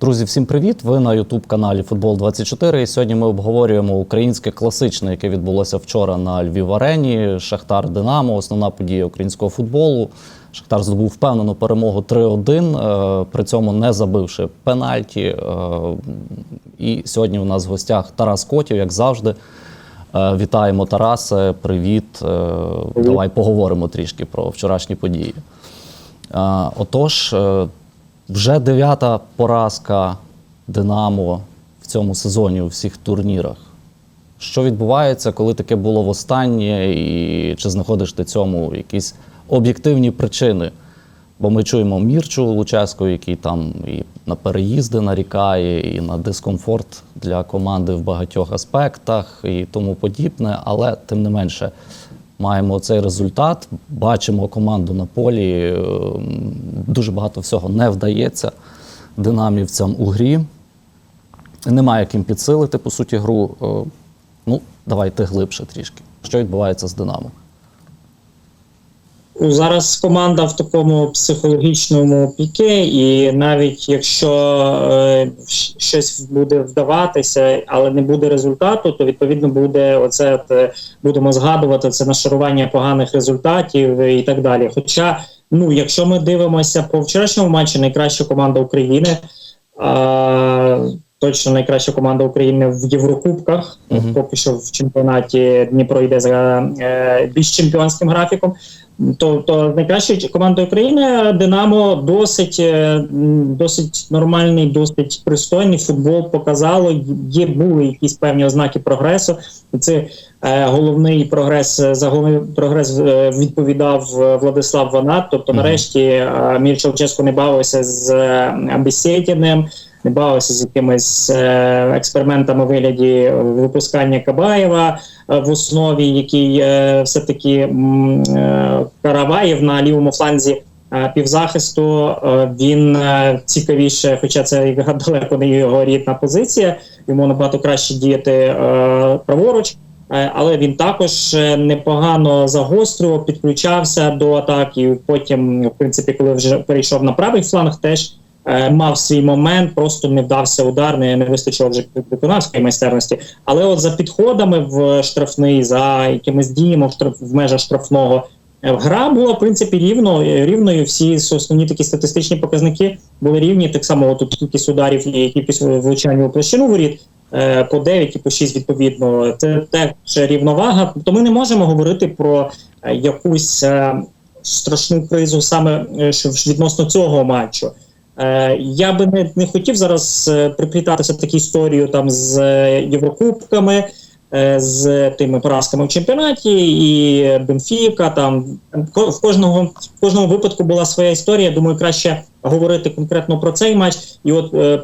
Друзі, всім привіт! Ви на Ютуб каналі Футбол 24 І сьогодні ми обговорюємо українське класичне, яке відбулося вчора на Львів Арені. Шахтар Динамо, основна подія українського футболу. Шахтар здобув впевнену перемогу 3-1, е, при цьому не забивши пенальті. Е, І сьогодні у нас в гостях Тарас Котів, як завжди. Е, Вітаємо Тарасе. Привіт. Е, Давай поговоримо трішки про вчорашні події. Отож, вже дев'ята поразка Динамо в цьому сезоні у всіх турнірах. Що відбувається, коли таке було востаннє, і чи знаходиш ти цьому якісь об'єктивні причини? Бо ми чуємо Мірчу Луческу, який там і на переїзди нарікає, і на дискомфорт для команди в багатьох аспектах і тому подібне. Але тим не менше маємо цей результат, бачимо команду на полі. ем, Дуже багато всього не вдається динамівцям у грі. Немає ким підсилити, по суті, гру. Е, Ну, давайте глибше трішки. Що відбувається з Динамо? Зараз команда в такому психологічному піке, і навіть якщо е, щось буде вдаватися, але не буде результату, то відповідно буде оце от, е, будемо згадувати це нашарування поганих результатів і так далі. Хоча, ну якщо ми дивимося по вчорашньому матчі, найкраща команда України. А, Точно найкраща команда України в Єврокубках. Мгм. Поки що в чемпіонаті Дніпро йде за е, більш чемпіонським графіком. То, то найкраща команда України Динамо досить, е, досить нормальний, досить пристойний футбол показало. Є були якісь певні ознаки прогресу. Це е, головний прогрес е, за головний прогрес е, відповідав Владислав Ванат. Тобто, нарешті е, Мір Челческо не бавився з е, Абесєтіним, не бавився з якимись е, експериментами вигляді випускання Кабаєва в основі, який е, все-таки е, Караваєв на лівому фланзі е, півзахисту. е, Він е, цікавіше, хоча це і далеко не його рідна позиція, йому набагато краще діяти праворуч. Але він також непогано загострював, підключався до атаки. Потім, в принципі, коли вже перейшов на правий фланг, теж мав свій момент, просто не вдався удар, не, не вистачило вже виконавської майстерності. Але от за підходами в штрафний, за якимись діями в, штраф, в межах штрафного. Е, Гра була в принципі рівно е, рівною. Всі основні такі статистичні показники були рівні. Так само тут кількість ударів і кількість влучань у площину воріт е, по 9 і по 6 відповідно. Це теж рівновага. Тобто ми не можемо говорити про якусь страшну кризу саме відносно цього матчу. Я би не, не хотів зараз приплітатися таку історію там з Єврокубками, з тими поразками в чемпіонаті, і Бенфіка. Там в кожного в кожному випадку була своя історія. Думаю, краще говорити конкретно про цей матч. І от е,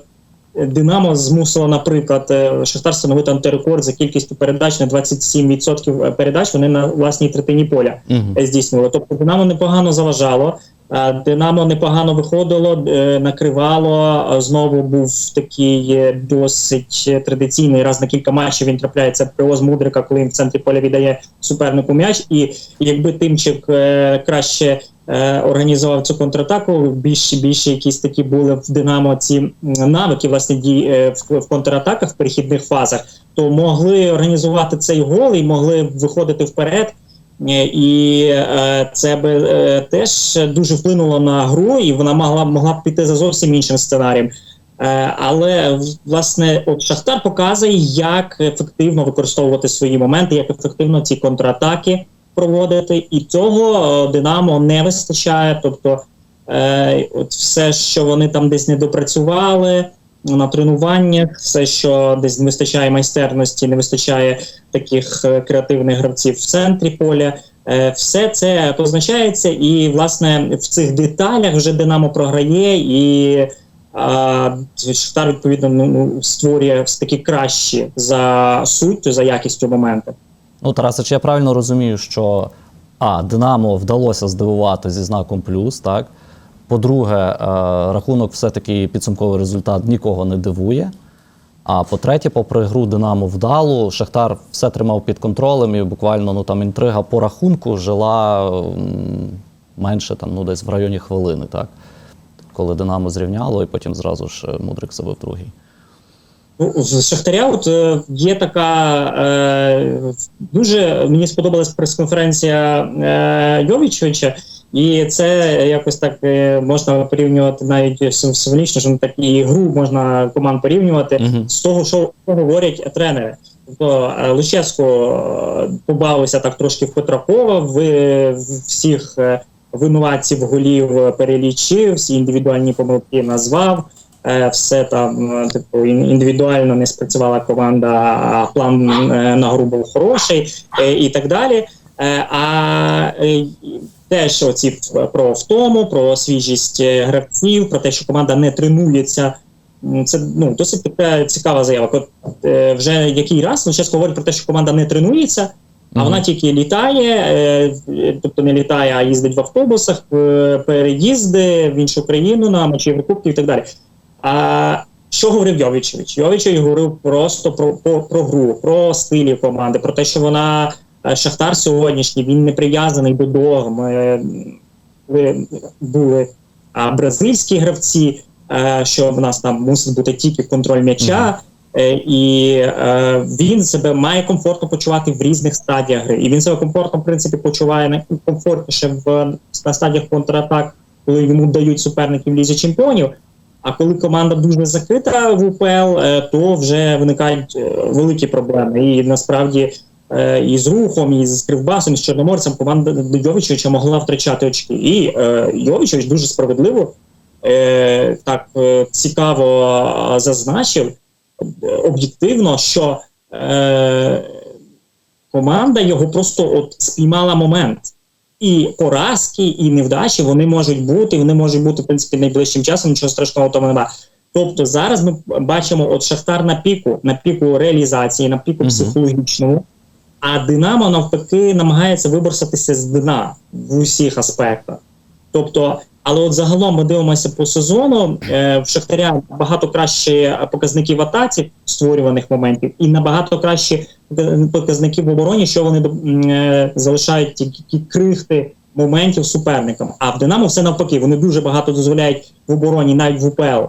Динамо змусило, наприклад, е, Шахтар встановити антирекорд за кількістю передач на 27% передач. Вони на власній третині поля Угу. е, здійснювало. Тобто Динамо непогано заважало. Е, Динамо непогано виходило, е, накривало. Знову був такий е, досить традиційний раз на кілька матчів. Він трапляється привоз Мудрика, коли він в центрі поля віддає супернику м'яч. І якби Тимчик краще організував цю контратаку, більше більше якісь такі були в Динамо ці навики власне в, в контратаках в перехідних фазах, то могли організувати цей гол і могли виходити вперед. Е, І е, це би е, теж дуже вплинуло на гру, і вона могла могла б піти за зовсім іншим сценарієм. Але власне, от Шахтар показує, як ефективно використовувати свої моменти, як ефективно ці контратаки проводити, і цього Динамо не вистачає. Тобто, от все, що вони там десь не допрацювали на тренуваннях, все, що десь не вистачає майстерності, не вистачає таких е, креативних гравців в центрі поля. Е, Все це позначається, і власне в цих деталях вже Динамо програє, і а, Шахтар відповідно ну, ну, створює таки кращі за суттю, за якістю моменти. Ну, чи я правильно розумію, що А, Динамо вдалося здивувати зі знаком плюс, так? По-друге, е, рахунок все-таки підсумковий результат нікого не дивує. А по-третє, попри гру Динамо вдалу, Шахтар все тримав під контролем і буквально ну, там, інтрига по рахунку жила менше там, ну, десь в районі хвилини. Так? коли Динамо зрівняло, і потім зразу ж е, Мудрик забив другий. Ну, з Шахтаря от е, є така е, дуже мені сподобалась прес-конференція е, Йовічовича, і це якось так е, можна порівнювати навіть сим- символічно, що так і гру можна команд порівнювати Мгм. з того, що говорять тренери. Тобто е, Луческо е, побавився так трошки в Петракова, в, в всіх винуватців голів перелічив, всі індивідуальні помилки назвав. Все там типу індивідуально не спрацювала команда, а план на гру був хороший і так далі. Е, А е, теж оці про втому, про свіжість е, гравців, про те, що команда не тренується. Це ну досить така цікава заява. От е, вже який раз Луческо говорить про те, що команда не тренується, а вона тільки літає, е, тобто не літає, а їздить в автобусах, е, переїзди в іншу країну на матчі Єврокубки і так далі. А що говорив Йовічевич? Йовічевич говорив просто про, про, про гру, про стилі команди, про те, що вона Шахтар сьогоднішній, він не прив'язаний до догм. Е, Були, бразильські гравці, е, що в нас там мусить бути тільки контроль м'яча. Е, І е, він себе має комфортно почувати в різних стадіях гри. І він себе комфортно, в принципі, почуває найкомфортніше в на стадіях контратак, коли йому дають суперників лізі чемпіонів. А коли команда дуже закрита в УПЛ, е, то вже виникають е, великі проблеми. І насправді е, і з рухом, і з Кривбасом, і з Чорноморцем команда Йовічовича могла втрачати очки. І е, Йовічович дуже справедливо е, так е, цікаво е, зазначив е, об'єктивно, що е, команда його просто от спіймала момент. І поразки, і невдачі вони можуть бути, вони можуть бути в принципі найближчим часом, нічого страшного в тому немає. Тобто зараз ми бачимо от Шахтар на піку, на піку реалізації, на піку Мгм. психологічному, а Динамо навпаки намагається виборсатися з дна в усіх аспектах. Тобто, але от загалом ми дивимося по сезону. Е, в Шахтаря набагато кращі показники в атаці створюваних моментів, і набагато кращі показники в обороні, що вони е, залишають ті, ті крихти моментів суперникам. А в Динамо все навпаки, вони дуже багато дозволяють в обороні, навіть в УПЛ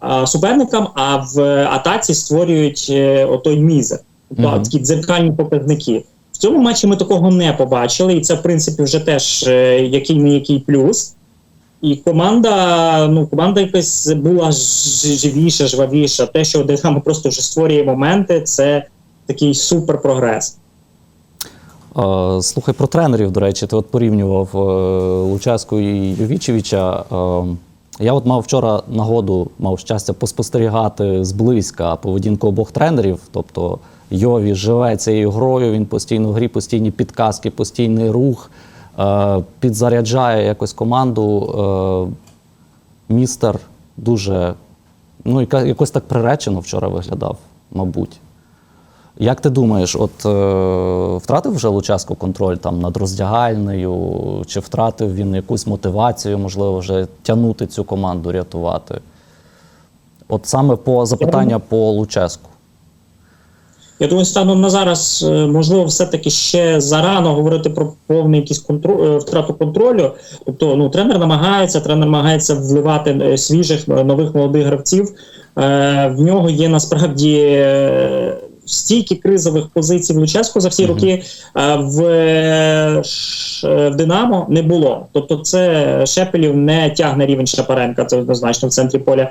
а, суперникам, а в атаці створюють е, отой мізер. Тобто такі дзеркальні показники. В цьому матчі ми такого не побачили, і це в принципі вже теж е, який не який плюс. І команда, ну команда якась була живіша, жвавіша. Те, що Динамо просто вже створює моменти, це такий супер прогрес. Е, Слухай про тренерів, до речі, ти от порівнював е, Луческу і Йовічевича. Е, Я от мав вчора нагоду, мав щастя поспостерігати зблизька поведінку обох тренерів. Тобто Йові живе цією грою, він постійно в грі, постійні підказки, постійний рух, е, підзаряджає якось команду. Е, Містер дуже ну, якось так приречено вчора виглядав, мабуть. Як ти думаєш, от е, втратив вже Луческо контроль там над роздягальнею, чи втратив він якусь мотивацію, можливо, вже тягнути цю команду, рятувати? От саме по запитання по Луческу. Я думаю, станом на зараз е, можливо все-таки ще зарано говорити про повний якийсь контроль втрату контролю. Тобто, ну тренер намагається, тренер намагається вливати е, свіжих е, нових молодих гравців. Е, В нього є насправді е, стільки кризових позицій в Луческу за всі Мгм. роки е, в, е, Ш- е, в Динамо не було. Тобто, це Шепелів не тягне рівень Шапаренка, це однозначно в центрі поля.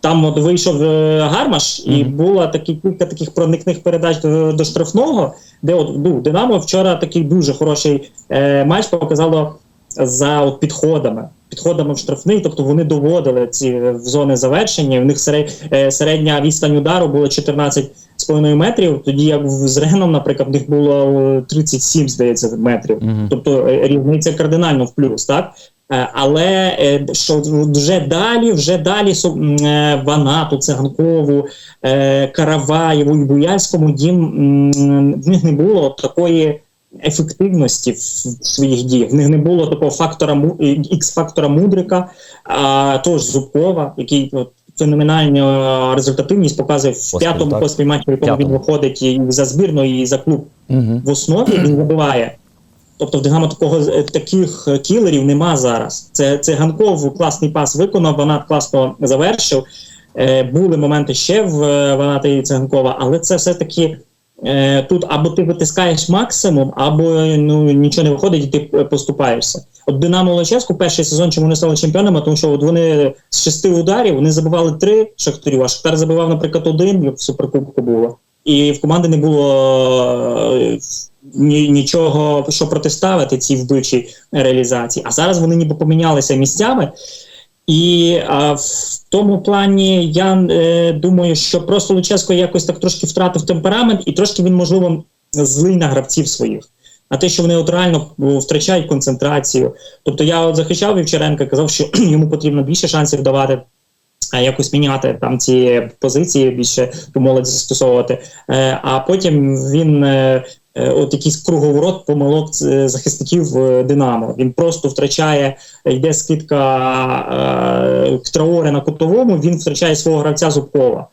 Там от вийшов Гармаш, і Мгм. було такі кілька таких проникних передач до, до штрафного, де от ну, Динамо вчора такий дуже хороший е, матч показало за от, підходами. Підходами в штрафний, тобто вони доводили ці е, в зони завершення. В них е, середня відстань удару було 14,5 метрів. Тоді як з Реном, наприклад, в них було е, 37, здається, метрів. Мгм. Тобто е, різниця кардинально в плюс, так? Е, Але е, що вже далі, вже далі е, Ванату, Циганкову, е, Караваєву і Буяльському дім в них не було такої ефективності в своїх діях. В них не було такого фактора е, ікс-фактора Мудрика, а тож Зубкова, який от, феноменальну е, результативність показує в п'ятому поспіль матчі, в якому він виходить і за збірну, і за клуб Угу. в основі він забиває. Тобто в Динамо такого е, таких е, кілерів нема зараз. Це циганков класний пас виконав, вона класно завершив. Е, були моменти ще в е, Ваната і Циганкова, але це все-таки е, тут або ти витискаєш максимум, або ну нічого не виходить, і ти е, поступаєшся. От Динамо Лачевську перший сезон, чому вони стали чемпіонами, тому що от вони з шести ударів вони забивали три шахтарів, а Шахтар забивав, наприклад, один в суперкубку було. І в команди не було е, ні, нічого, що протиставити цій вбивчій реалізації. А зараз вони ніби помінялися місцями. І а, в тому плані я е, думаю, що просто Луческо якось так трошки втратив темперамент, і трошки він, можливо, злий на гравців своїх. На те, що вони от реально втрачають концентрацію. Тобто я от захищав Вівчаренка, казав, що йому потрібно більше шансів давати, якось міняти там ці позиції, більше ту молодь застосовувати. Е, а потім він. Е, е, От якийсь круговорот помилок е, захисників е, Динамо. Він просто втрачає, йде скидка е, Траоре на кутовому, він втрачає свого гравця Зубкова.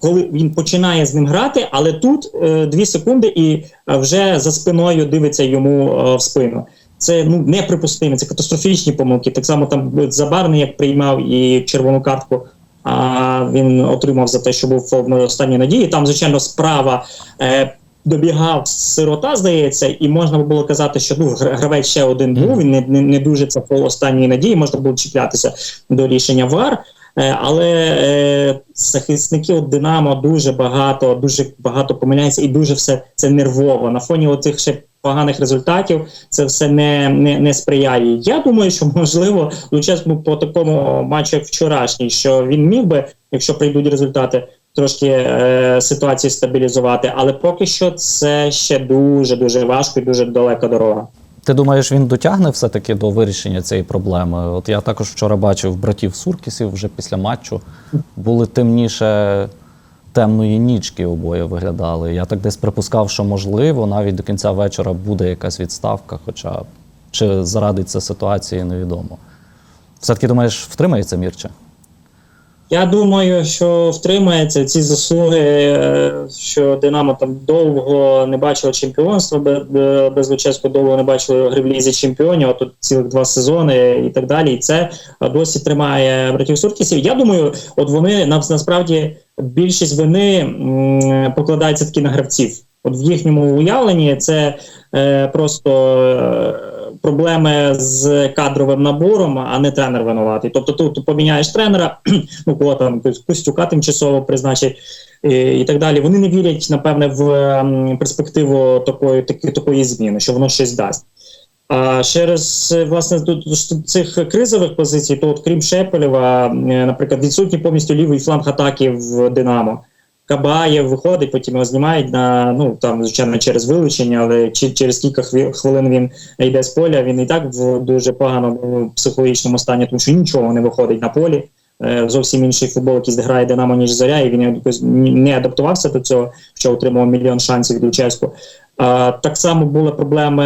Коли він починає з ним грати, але тут е, дві секунди і е, вже за спиною дивиться йому е, в спину. Це ну неприпустимо, це катастрофічні помилки. Так само там Забарний, як приймав і червону картку. А він отримав за те, що був в останній надії. Там, звичайно, справа е, добігав сирота, здається, і можна було казати, що ну гравець ще один був. Він не, не, не дуже це по останній надії. Можна було чіплятися до рішення ВАР. Е, Але е, захисники Динамо дуже багато, дуже багато помиляються, і дуже все це нервово. На фоні оцих ще поганих результатів це все не, не, не сприяє. Я думаю, що можливо Луческу по такому матчу, як вчорашній, що він міг би, якщо прийдуть результати, трошки е, ситуацію стабілізувати. Але поки що це ще дуже дуже важко і дуже далека дорога. Ти думаєш, він дотягне все-таки до вирішення цієї проблеми? От я також вчора бачив братів Суркісів вже після матчу. Були темніше темної нічки обоє виглядали. Я так десь припускав, що можливо, навіть до кінця вечора буде якась відставка, хоча чи зарадиться ситуації, невідомо. Все-таки думаєш, втримається Мірча? Я думаю, що втримається ці заслуги, е, що Динамо там довго не бачило чемпіонства, бе- бе- без Луческу довго не бачили гри в лізі чемпіонів, а тут цілих два сезони і так далі. І це е, досі тримає братів Суркісів. Я думаю, от вони нам насправді більшість вини покладається таки на гравців. От в їхньому уявленні це е, просто е, проблеми з кадровим набором, а не тренер винуватий. Тобто тут поміняєш тренера, ну кого там Костюка тимчасово призначить і, і так далі. Вони не вірять, напевне, в ем, перспективу такої, таки, такої зміни, що воно щось дасть. А через власне тут цих кризових позицій, то от крім Шепелєва, наприклад, відсутній повністю лівий фланг атаки в Динамо. Кабаєв виходить, потім його знімають на ну там, звичайно, через вилучення, але через кілька хвилин він йде з поля. Він і так в дуже поганому психологічному стані, тому що нічого не виходить на полі. Е, Зовсім інший футбол, який грає Динамо, ніж зоря, і він не адаптувався до цього, що отримав мільйон шансів від Луческу. Так само були проблеми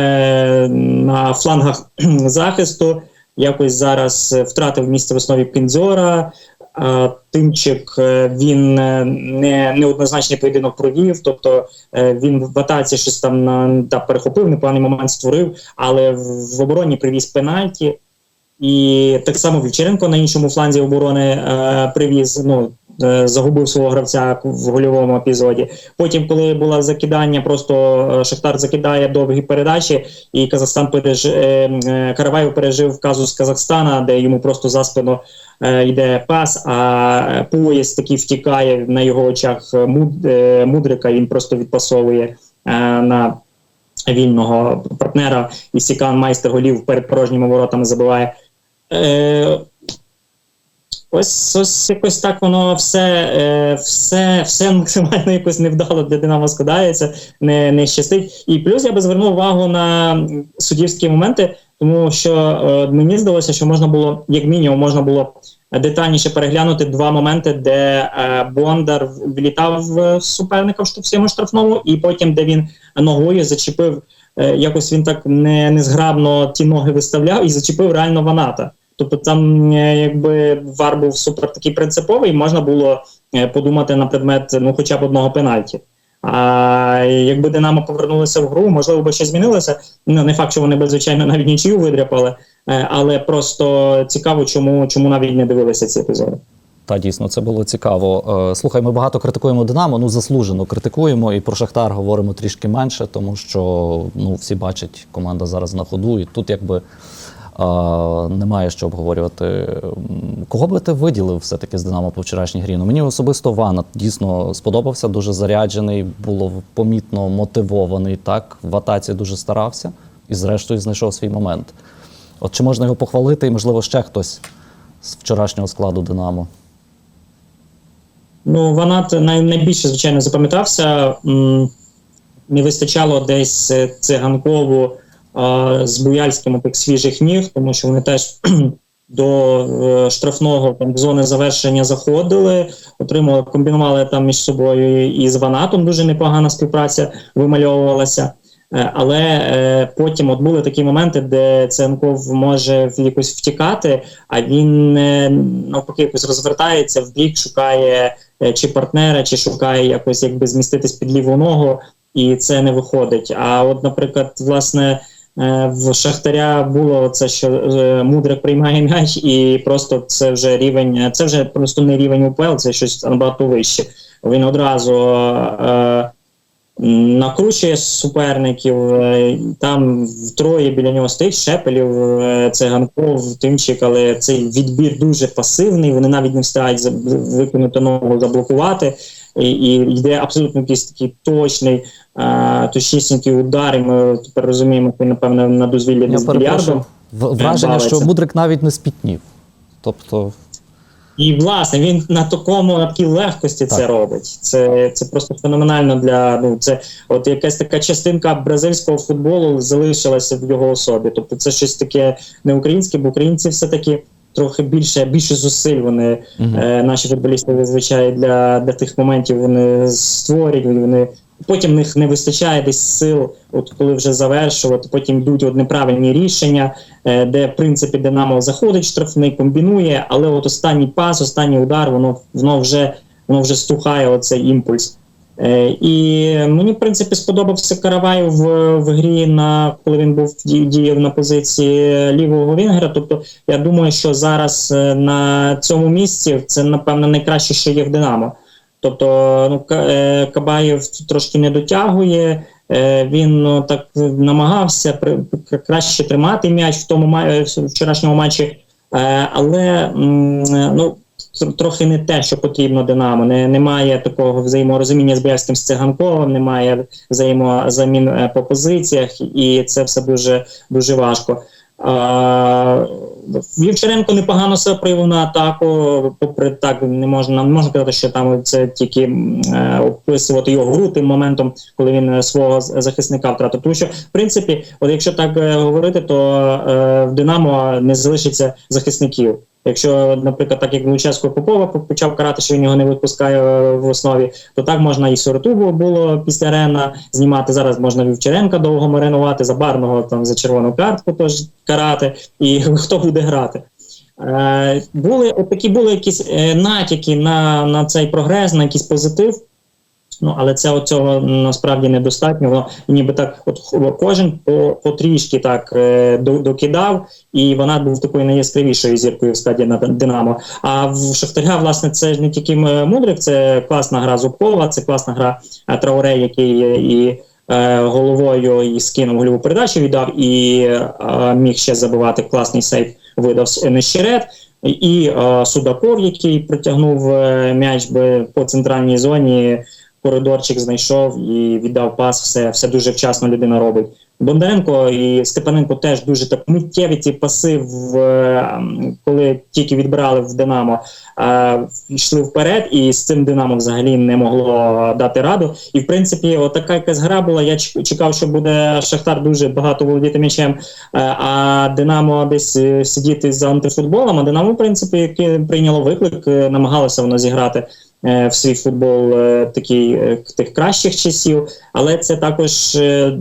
на флангах захисту. Якось зараз е, втратив місце в основі Пінзора. Тимчик е, він е, не неоднозначний поєдинок провів, тобто е, він в атаці щось там на та перехопив, непоганий момент створив, але в, обороні привіз пенальті. І так само Вівчаренко на іншому фланзі оборони е, привіз. Ну загубив свого гравця в гольовому епізоді. Потім, коли було закидання, просто е, Шахтар закидає довгі передачі, і Казахстан переж... е, е, Караваєв пережив казус Казахстана, де йому просто за спину е, йде пас, а поїзд такий втікає на його очах е, Муд- е, Мудрика. Він просто відпасовує е, на вільного партнера. І Сікан майстер голів перед порожніми воротами забиває. Ось, ось якось так воно все, е, все, все максимально якось невдало для Динамо складається, не, не щастить. І плюс я би звернув увагу на суддівські моменти, тому що е, мені здалося, що можна було, як мінімум, можна було детальніше переглянути два моменти, де е, Бондар влітав в суперника в своєму штрафному, і потім, де він ногою зачепив, якось він так не, незграбно ті ноги виставляв і зачепив реально Ваната. Тобто там е, якби вар був супер такий принциповий, можна було е, подумати на предмет ну хоча б одного пенальті. А якби Динамо повернулося в гру, можливо, би щось змінилося. Ну не факт, що вони б звичайно навіть нічию видряпали, е, але просто цікаво, чому, чому навіть не дивилися ці епізоди. Та дійсно це було цікаво. Слухай, ми багато критикуємо Динамо, ну заслужено критикуємо і про Шахтар говоримо трішки менше, тому що ну всі бачать, команда зараз на ходу, і тут якби немає що обговорювати. Кого би ти виділив все-таки з Динамо по вчорашній грі? Ну мені особисто Вана дійсно сподобався, дуже заряджений, було помітно мотивований. Так в атаці дуже старався і, зрештою, знайшов свій момент. От чи можна його похвалити, і можливо ще хтось з вчорашнього складу Динамо? Ну, Ванат найбільше, звичайно, запам'ятався. Не вистачало десь е, циганкову з Буяльським тих свіжих ніг, тому що вони теж до е, штрафного там, зони завершення заходили, отримали, комбінували там між собою і з Ванатом дуже непогана співпраця вимальовувалася. Е, Але е, потім от були такі моменти, де Ценков може якось втікати, а він е, навпаки якось розвертається в бік, шукає е, чи партнера, чи шукає якось якби зміститись під ліву ногу, і це не виходить. А от, наприклад, власне. Е, В Шахтаря було це, що е, Мудрик приймає м'яч, і просто це вже рівень, е, це вже просто не рівень УПЛ, це щось набагато вище. Він одразу е, накручує суперників, е, там втроє біля нього стоїть Шепелів, е, Циганков, Тимчик, але цей відбір дуже пасивний, вони навіть не встигають викинути ногу, заблокувати. І, і йде абсолютно якийсь такий точний, е, точнісінький удар, і ми тепер розуміємо, що напевно, на дозвіллі Я десь більярдом. Враження, що. Мудрик навіть не спітнів. Тобто, І власне він на такому на такій легкості це робить. Це, це просто феноменально для ну це от якась така частинка бразильського футболу залишилася в його особі. Тобто, це щось таке не українське, бо українці все таки. Трохи більше більше зусиль вони Мгм. е, наші футболісти зазвичай для, для тих моментів вони створюють. Вони потім в них не вистачає десь сил, от коли вже завершувати. Потім йдуть от неправильні рішення, е, де в принципі Динамо заходить штрафний, комбінує, але от останній пас, останній удар, воно воно вже воно вже стухає оцей імпульс. Е, і мені, в принципі, сподобався Каравай в, в грі, на коли він був діяв на позиції лівого вінгера. Тобто, я думаю, що зараз е, на цьому місці це, напевно, найкраще, що є в Динамо. Тобто, ну, е, Кабаєв трошки не дотягує. Він ну, так намагався краще тримати м'яч в тому в вчорашньому матчі, але ну, трохи не те, що потрібно Динамо. Не, немає такого взаєморозуміння з Бєльським з Циганковим, немає взаємозамін е, по позиціях, і це все дуже, дуже важко. А, Вівчаренко непогано себе проявив на атаку. Попри так, не можна не можна казати, що там це тільки е, описувати його гру тим моментом, коли він е, свого захисника втратив. Тому що, в принципі, от якщо так е, говорити, то е, в Динамо не залишиться захисників. Якщо, наприклад, так як Луческо Попова почав карати, що він його не випускає е, в основі, то так можна і Соротубу було після Рена знімати. Зараз можна Вівчаренка довго маринувати, Забарного там за червону картку теж карати, і хто буде грати. Е, були от такі були якісь е, натяки на, на цей прогрес, на якийсь позитив. Ну, але це цього насправді недостатньо. Воно ніби так, от кожен по, потрішки так е, докидав, і вона був такою найяскравішою зіркою в складі на Динамо. А в Шахтаря, власне, це ж не тільки Мудрик, це класна гра Зубкова, це класна гра е, Трауре, який і е, головою і скинув гольову передачу, віддав, і е, міг ще забивати класний сейф, видав Нещерет. І е, Судаков, який притягнув е, м'яч би по центральній зоні, коридорчик знайшов і віддав пас. Все, все дуже вчасно людина робить. Бондаренко і Степаненко теж дуже так миттєві ці паси, в, е, коли тільки відбирали в Динамо, е, йшли вперед, і з цим Динамо взагалі не могло дати раду. І в принципі, отака якась гра була. Я чекав, що буде Шахтар дуже багато володіти м'ячем, е, а Динамо десь е, сидіти за антифутболом. А Динамо, в принципі, прийняло виклик, намагалося воно зіграти в свій футбол е, такий е, тих кращих часів, але це також е,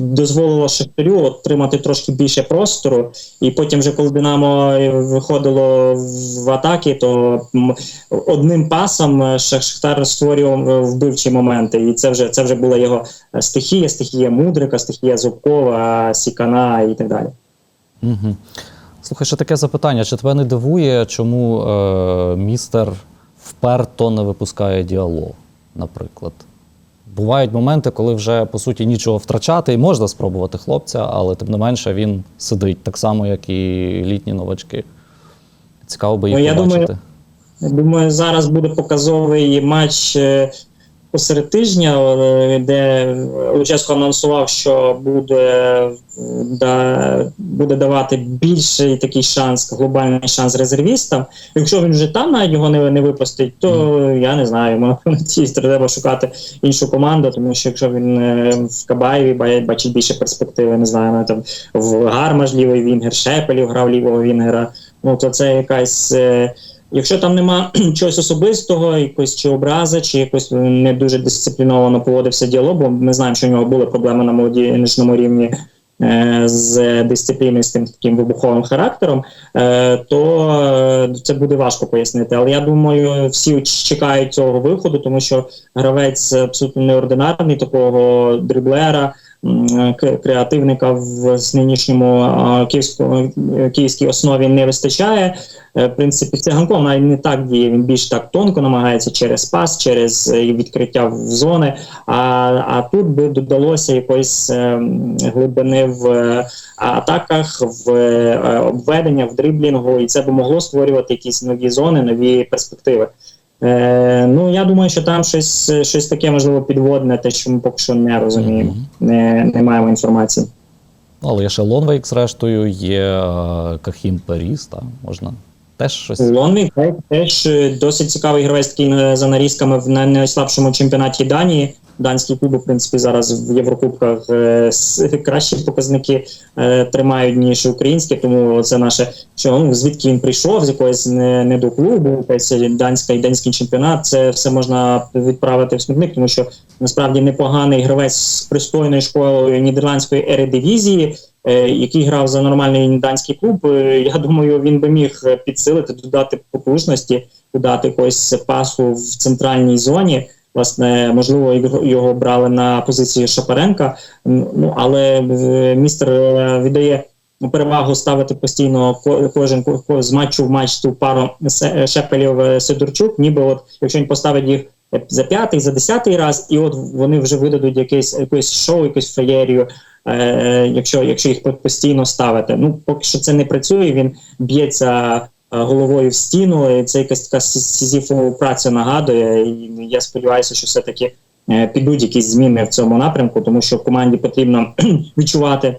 дозволило Шахтарю отримати трошки більше простору. І потім, вже коли Динамо е, виходило в атаки, то одним пасом е, Шахтар створював е, вбивчі моменти. І це вже це вже була його е, стихія, стихія Мудрика, стихія Зубкова, Сікана і так далі. Слухай, ще таке запитання: чи тебе не дивує, чому е, містер вперто не випускає діалог, наприклад? Бувають моменти, коли вже по суті нічого втрачати, і можна спробувати хлопця, але тим не менше він сидить так само, як і літні новачки. Цікаво би їх Ну, я побачити. думаю, Я думаю, зараз буде показовий матч е, посеред тижня, е, де Луческо анонсував, що буде, е, да, буде давати більший такий шанс, глобальний шанс резервістам. Якщо він вже там навіть його не, не випустить, то я не знаю. треба шукати іншу команду, тому що якщо він е, в Кабаєві бачить більше перспективи, не знаю, ну, там в Гармаш лівий Вінгер, Шепелів грав лівого Вінгера. Ну то це якась. Е, Якщо там нема чогось особистого, якоїсь чи образи, чи якось не дуже дисципліновано поводився діалог, бо ми знаємо, що у нього були проблеми на молодіжному рівні е, з дисципліною, з тим таким вибуховим характером, е, то е, це буде важко пояснити. Але я думаю, всі чекають цього виходу, тому що гравець абсолютно неординарний, такого дриблера. Креативника в нинішньому київському київській основі не вистачає. Е, В принципі, циганков навіть не так діє. Він більш так тонко намагається через пас, через е, відкриття в зони. А, а тут би додалося якоїсь е, глибини в е, атаках, в е, обведення, в дриблінгу, і це би могло створювати якісь нові зони, нові перспективи. Е, ну я думаю, що там щось, щось таке можливо підводне, те, що ми поки що не розуміємо, не, не маємо інформації. Але є ще Лонвейк, зрештою, є е, Кахім Періс, можна теж щось. Лонвік теж е, досить цікавий гравець такий е, за нарізками в найслабшому чемпіонаті Данії. Данські клуби, в принципі, зараз в Єврокубках е, кращі показники е, тримають, ніж українські. Тому це наше, що ну, звідки він прийшов, з якогось не, не до клубу, якась данська і данський чемпіонат. Це все можна відправити в смітник, тому що насправді непоганий гравець з пристойною школою нідерландської ередивізії, е, який грав за нормальний данський клуб. Е, Я думаю, він би міг е, підсилити, додати потужності, додати якогось пасу в центральній зоні. Власне, можливо, його- брали на позиції Шапаренка. Ну але е, містер е, віддає перевагу ставити постійно ко- кожен ко- ко- з матчу в матч ту пару Шепелів е, Сидорчук, ніби от якщо він поставить їх за п'ятий, за десятий раз, і от вони вже видадуть якесь якесь шоу, якусь феєрію. Е, якщо, якщо їх постійно ставити. Ну, поки що це не працює, він б'ється е, головою в стіну, це якась така сі- сізіфова праця нагадує. І я сподіваюся, що все-таки е, підуть якісь зміни в цьому напрямку, тому що команді потрібно відчувати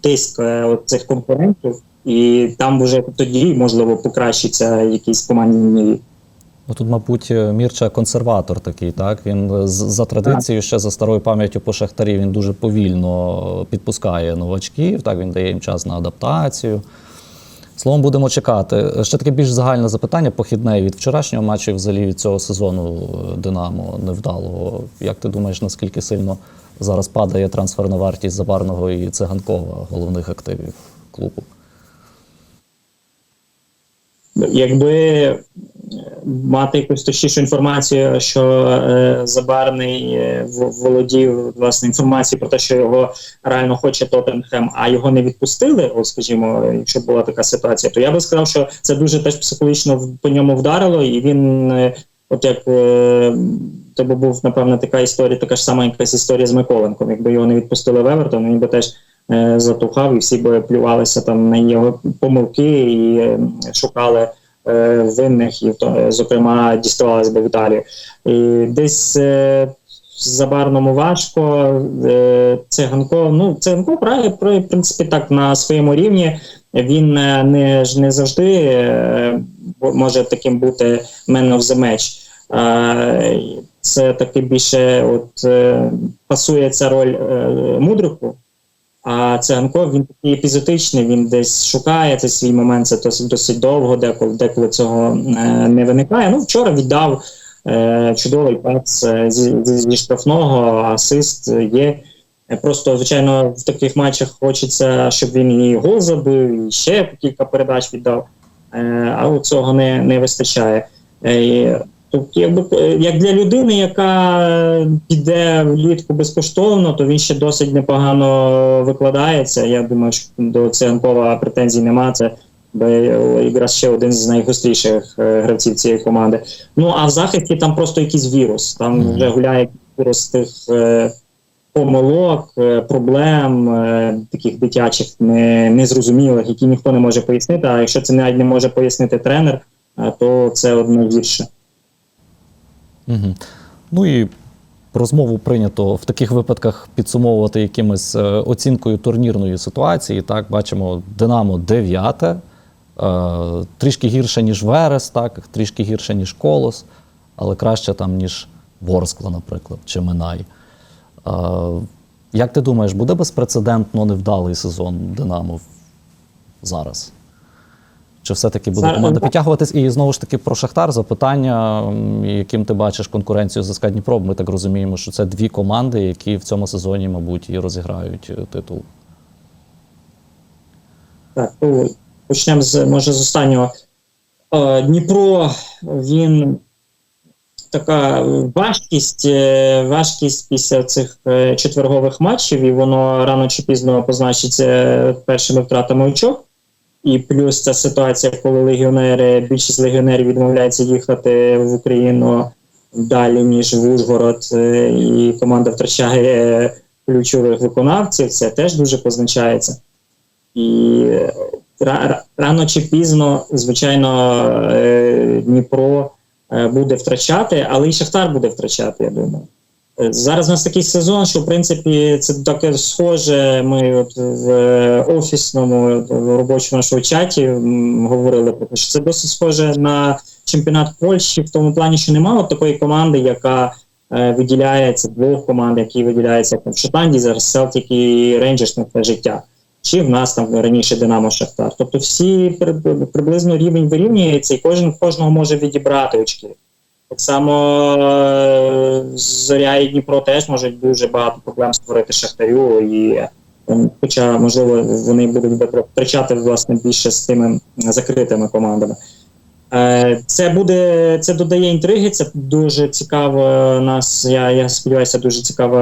тиск е, цих конкурентів, і там вже тоді можливо покращиться якісь командні. Ну, тут, мабуть, Мірча консерватор такий, так? Він за традицією, ще за старою пам'яттю по Шахтарі, він дуже повільно підпускає новачків, так, він дає їм час на адаптацію. Словом, будемо чекати. Ще таке більш загальне запитання, похідне від вчорашнього матчу і взагалі від цього сезону е, Динамо невдалого. Як ти думаєш, наскільки сильно зараз падає трансферна вартість Забарного і Циганкова, головних активів клубу? Якби е, мати якусь точнішу інформацію, що е, Забарний е, володів власне інформацією про те, що його реально хоче Тоттенхем, а його не відпустили, от скажімо, якщо була така ситуація, то я би сказав, що це дуже теж психологічно по ньому вдарило, і він, е, от як е, тебе був напевно така історія, така ж сама якась історія з Миколенком. Якби його не відпустили в Евертон, він би теж. е, Затухав і всі би плювалися там на його помилки і е, шукали винних, і е, зокрема діставалися би в Італію. І десь е, Забарному важко. Е, Циганков, ну Циганков грає в принципі так на своєму рівні. Він е, не не завжди е, може таким бути man of the match. Е, Це таки більше от, е, пасує ця роль е, мудрику. А циганков він такий епізотичний, він десь шукає цей свій момент, це досить, досить довго, деколи, деколи цього е, не виникає. Ну, вчора віддав Е, чудовий пас е, зі, зі, штрафного, асист є. Просто, звичайно, в таких матчах хочеться, щоб він і гол забив, і ще кілька передач віддав. Е, а цього не, не вистачає. Е, Тобто, якби е, як для людини, яка піде влітку безкоштовно, то він ще досить непогано викладається. Я думаю, що до Циганкова претензій нема. Це бо якраз ще один з найгостріших е, гравців цієї команди. Ну а в захисті там просто якийсь вірус. Там Мгм. вже гуляє вірус тих е, помилок, е, проблем, е, таких дитячих, не, незрозумілих, які ніхто не може пояснити. А якщо це навіть не може пояснити тренер, е, то це одно гірше. Угу. Ну і розмову прийнято в таких випадках підсумовувати якимось е, оцінкою турнірної ситуації. Так, бачимо, Динамо 9, е, трішки гірше, ніж Верес, так, трішки гірше, ніж Колос, але краще там, ніж Ворскла, наприклад, чи Минай. Е, як ти думаєш, буде безпрецедентно невдалий сезон Динамо зараз? Чи все-таки буде Зараз- команда підтягуватись? І знову ж таки про Шахтар запитання, яким ти бачиш конкуренцію за СКА Дніпро. Ми так розуміємо, що це дві команди, які в цьому сезоні, мабуть, і розіграють е, титул. Так, ну, почнемо з може з останнього. Е, Дніпро він така важкість, важкість після цих четвергових матчів, і воно рано чи пізно позначиться першими втратами очок. І плюс ця ситуація, коли легіонери, більшість легіонерів відмовляється їхати в Україну далі, ніж в Ужгород, е, і команда втрачає ключових виконавців, це теж дуже позначається. І ра- ра- рано чи пізно, звичайно, е, Дніпро е, буде втрачати, але і Шахтар буде втрачати, я думаю. Зараз у нас такий сезон, що в принципі це таке схоже. Ми от в е, офісному в робочому нашому чаті говорили про те, що це досить схоже на чемпіонат Польщі в тому плані, що немає от такої команди, яка е, виділяється двох команд, які виділяються там в Шотландії, зараз Селтік і Рейнджерс на це життя. Чи в нас там раніше Динамо Шахтар. Тобто всі при- приблизно рівень вирівнюється, і кожен кожного може відібрати очки. Так само е, Зоря і Дніпро теж можуть дуже багато проблем створити Шахтарю, і е, хоча, можливо, вони будуть втрачати власне більше з тими закритими командами. Е, Це буде це додає інтриги. Це дуже цікаво. Нас я, я сподіваюся, дуже цікаво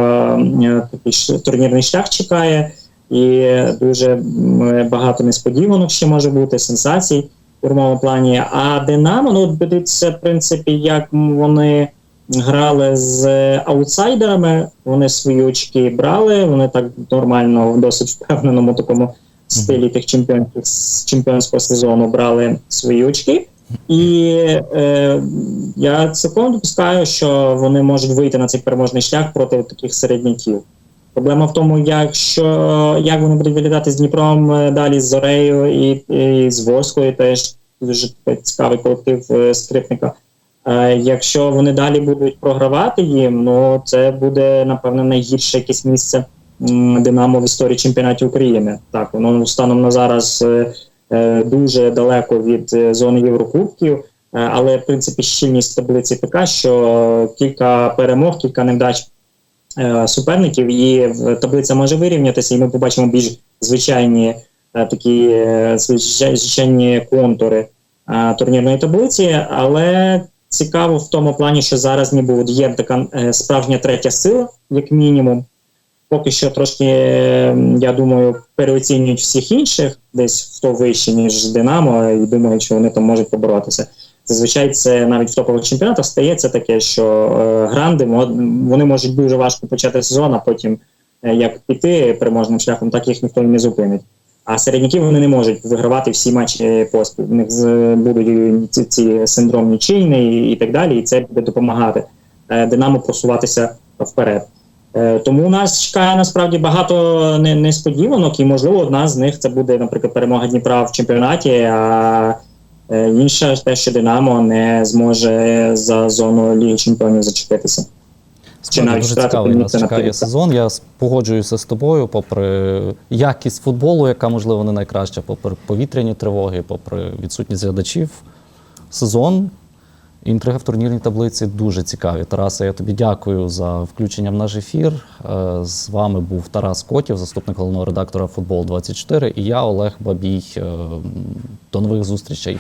е, ш- турнірний шлях чекає, і дуже багато несподіванок ще може бути сенсацій в урмовому плані. А Динамо, ну дивіться, в принципі, як вони грали з аутсайдерами. Вони свої очки брали. Вони так нормально, в досить впевненому такому стилі тих чемпіонських чемпіонського сезону брали свої очки. І е, я цілком допускаю, що вони можуть вийти на цей переможний шлях проти таких середняків. Проблема в тому, якщо як вони будуть виглядати з Дніпром е, далі з Зорею і, і з Ворською, теж дуже цікавий колектив е, скрипника. Е, якщо вони далі будуть програвати їм, ну це буде напевно найгірше якесь місце Динамо в історії чемпіонатів України. Так, воно станом на зараз дуже далеко від зони Єврокубків. Але в принципі щільність таблиці така, що кілька перемог, кілька невдач суперників, і таблиця може вирівнятися, і ми побачимо більш звичайні е, такі е, звичайні контури е, турнірної таблиці. Але цікаво в тому плані, що зараз ніби от є така е, справжня третя сила, як мінімум. Поки що трошки, е, я думаю, переоцінюють всіх інших, десь хто вище, ніж Динамо, і думають, що вони там можуть поборотися. Зазвичай це навіть в топових чемпіонатах стається таке, що е, гранди вони можуть дуже важко почати сезон, а потім е, як піти переможним шляхом, так їх ніхто не зупинить. А середняки вони не можуть вигравати всі матчі поспіль. У них будуть ці, ці синдром нічийний і так далі, і це буде допомагати е, Динамо просуватися вперед. Е, Тому нас чекає насправді багато несподіванок, і можливо одна з них це буде, наприклад, перемога Дніпра в чемпіонаті. А е, інша те, що Динамо не зможе за зону Ліги Чемпіонів зачепитися. Це навіть дуже цікавий нас чекає сезон. Я погоджуюся з тобою, попри якість футболу, яка можливо не найкраща, попри повітряні тривоги, попри відсутність глядачів. Сезон Інтриги в турнірній таблиці дуже цікаві. Тарасе, я тобі дякую за включення в наш ефір. Е, З вами був Тарас Котів, заступник головного редактора Футбол 24 і я, Олег Бабій. Е, До нових зустрічей.